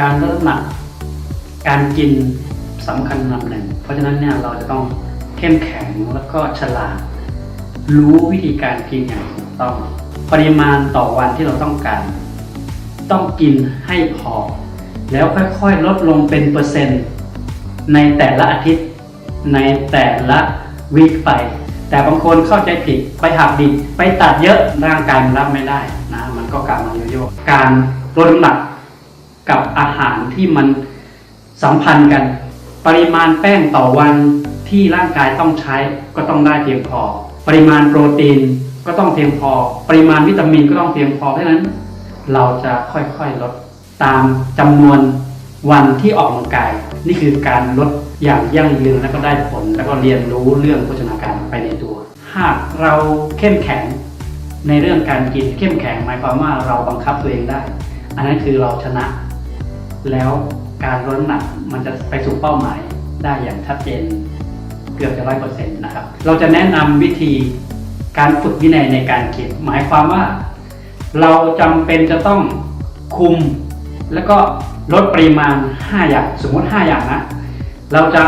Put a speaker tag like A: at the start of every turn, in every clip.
A: การลดน้ำหนัก การกินสำคัญลำหนึ่ง เพราะฉะนั้นเนี่ยเราจะต้องเข้มแข็งแล้วก็ฉลาด รู้วิธีการกินอย่างถูกต้อง ปริมาณต่อวันที่เราต้องการ ต้องกินให้พอ แล้วค่อยๆ ลดลงเป็นเปอร์เซ็นต์ ในแต่ละอาทิตย์ ในแต่ละวีคไป แต่บางคนเข้าใจผิดไปหักดิบไปตัดเยอะร่างกายมันรับไม่ได้นะ มันก็กลับมาโยโย่การลดน้ำหนัก กับอาหารที่มันสัมพันธ์กัน ปริมาณแป้งต่อวันที่ร่างกายต้องใช้ก็ต้องได้เพียงพอ ปริมาณโปรตีนก็ต้องเพียงพอ ปริมาณวิตามินก็ต้องเพียงพอเพราะฉะนั้น เราจะค่อยๆลดตามจำนวนวันที่ออกกำลังกาย นี่คือการลดอย่างยั่งยืนแล้วก็ได้ผล แล้วก็เรียนรู้เรื่องโภชนาการไปในตัว หากเราเข้มแข็งในเรื่องการกินเข้มแข็งหมายความว่าเราบังคับตัวเองได้ อันนั้นคือเราชนะ แล้วการลดน้ำหนักมันจะไปสู่เป้าหมายได้อย่างชัดเจนเกือบจะร้อยเปอร์เซ็นต์นะครับ เราจะแนะนำวิธีการฝึกวินัยในการกินหมายความว่า เราจำเป็นจะต้องคุม แล้วก็ลดปริมาณ 5 อย่างสมมติ 5 อย่างนะ เราจะ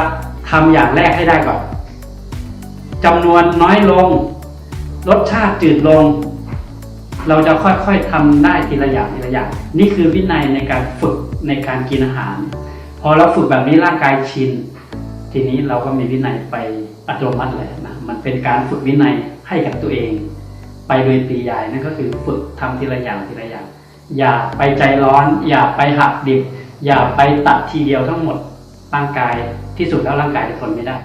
A: ทำอย่างแรกให้ได้ก่อนจำนวนน้อยลง รสชาติจืดลง เราจะค่อยๆทำได้ทีละอย่างทีละอย่างนี่คือวินัยในการฝึกในการกินอาหาร พอเราฝึกแบบนี้ร่างกายชิน ทีนี้เราก็มีวินัยไปอัตโนมัติเลยนะมันเป็นการฝึกวินัยให้กับตัวเอง ไปโดยปริยายนั่นก็คือฝึกทำทีละอย่างทีละอย่าง อย่าไปใจร้อน อย่าไปหักดิบ อย่าไปตัดทีเดียวทั้งหมดร่างกายที่สุดแล้วร่างกายจะทนไม่ได้